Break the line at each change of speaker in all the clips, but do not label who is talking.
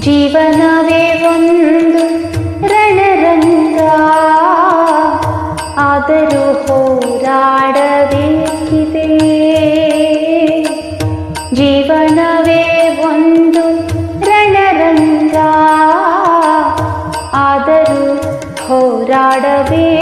ಜೀವನವೇ ಒಂದು ರಣರಂಗ. ಆದರೂ ಹೋರಾಡಬೇಕಿದೆ. ಜೀವನವೇ ಒಂದು ರಣರಂಗ. ಆದರೂ ಹೋರಾಡಬೇಕಿದೆ.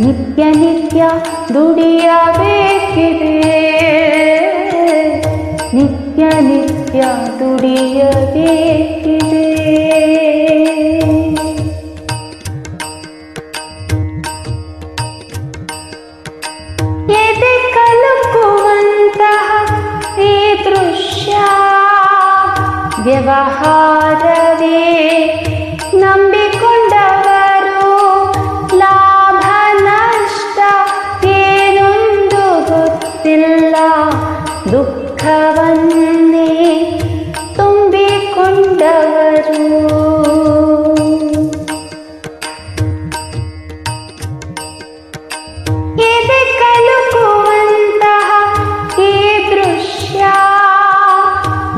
ನಿತ್ಯ ನಿತ್ಯ ದುಡಿಯಬೇಕಿದೆ ನಿತ್ಯ ನಿತ್ಯ ದುಡಿಯಬೇಕಿದೆ ಎದೆ ಕಲುಕುವಂತಹ ಈ ದೃಶ್ಯ ವ್ಯವಹಾರವೇ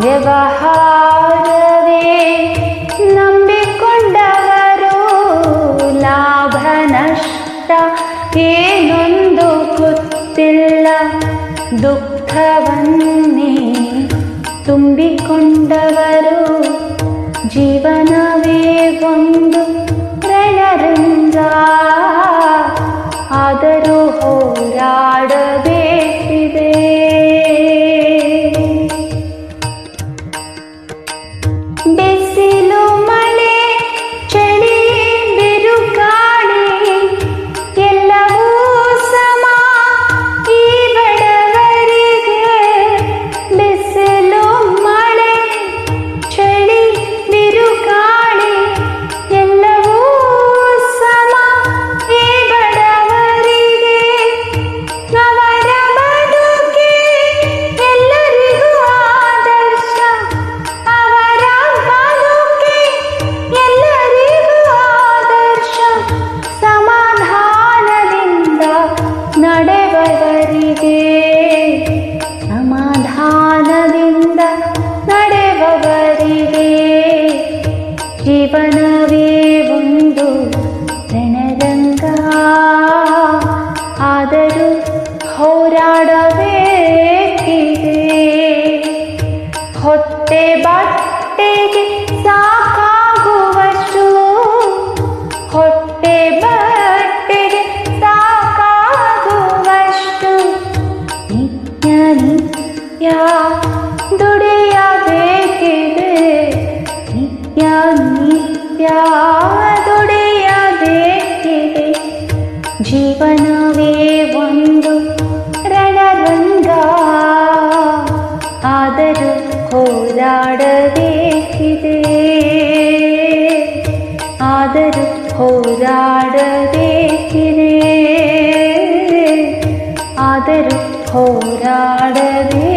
ವ್ಯವಹಾರವೇ ನಂಬಿಕೊಂಡವರು ಲಾಭ ಏನೊಂದು ಗೊತ್ತಿಲ್ಲ. ದುಃಖವನ್ನೇ ತುಂಬಿಕೊಂಡವರು ಜೀವನವೇ ನಿತ್ಯ ನಿತ್ಯ ದುಡಿಯಬೇಕಿದೆ ನಿತ್ಯ ನಿತ್ಯ ದುಡಿಯಬೇಕಿದೆ ಜೀವನವೇ ಒಂದು ರಣರಂಗ ಆದರೂ ಹೋರಾಡಬೇಕಿದೆ ಆದರೂ ಹೋರಾಡಬೇಕಿದೆ ಆದರೂ പോരാടവേ